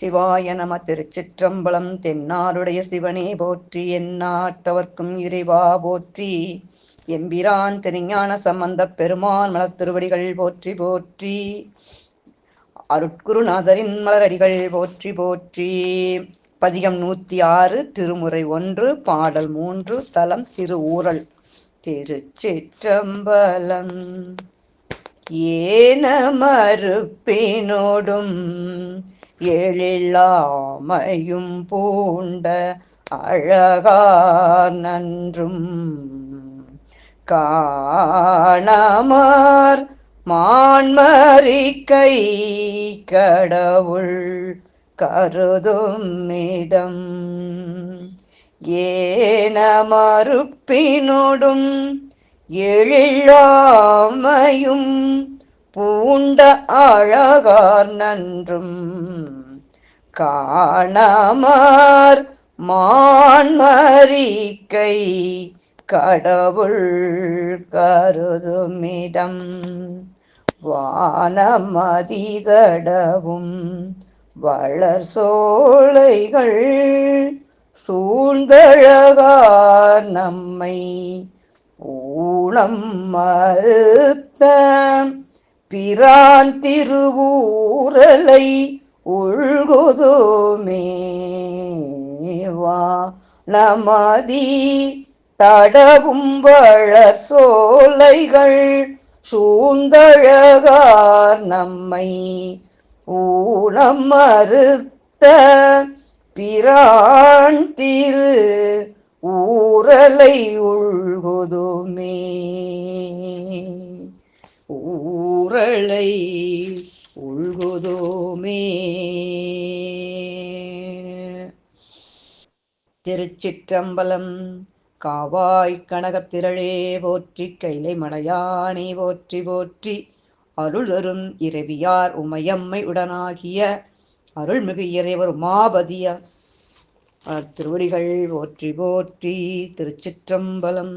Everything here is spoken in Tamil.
சிவாய நம திருச்சிற்றம்பலம் தென்னாருடைய சிவனே போற்றி எந்நாட்டவர்க்கும் இறைவா போற்றி. எம்பிரான் திருஞான சம்பந்தப் பெருமான் மலர் திருவடிகள் போற்றி போற்றி. அருட்குருநாதரின் மலரடிகள் போற்றி போற்றி. பதிகம் நூத்தி ஆறு திருமுறை ஒன்று பாடல் மூன்று தலம் திருஊரல் திருச்சிற்றம்பலம் ஏன மறுப்பினோடும் எழிலாமையும் பூண்ட அழகார் நன்றும் காணமார் மான்மறிக்கை கடவுள் கருதும் இடம். ஏன மறுப்பினோடும் எழிலாமையும் பூண்ட அழகார் நன்றும் காணமார் மான்மரிக்கை கடவுள் கருதுமிடம். வானமதிதடவும் வளர் சோலைகள் சூழ்ந்தழகார் நம்மை ஊனம் மறுத்த பிரான் திருவூரலை உள்குதுமேவா நமதி தடவும் வளர் சோலைகள் சூந்தழகார் நம்மை. ஊனம் மறுத்த பிரான் திரு ஊரலை உள்குதுமே. ஊரலை உள்குதோமே. திருச்சிற்றம்பலம் காவாய் கனகத்திரளே போற்றி கைலை மலையானை போற்றி போற்றி. அருள் தரும் இரவியார் உமையம்மை உடனாகிய அருள்மிகு இறைவர் உமாபதிய. திருவடிகள் போற்றி போற்றி திருச்சிற்றம்பலம்.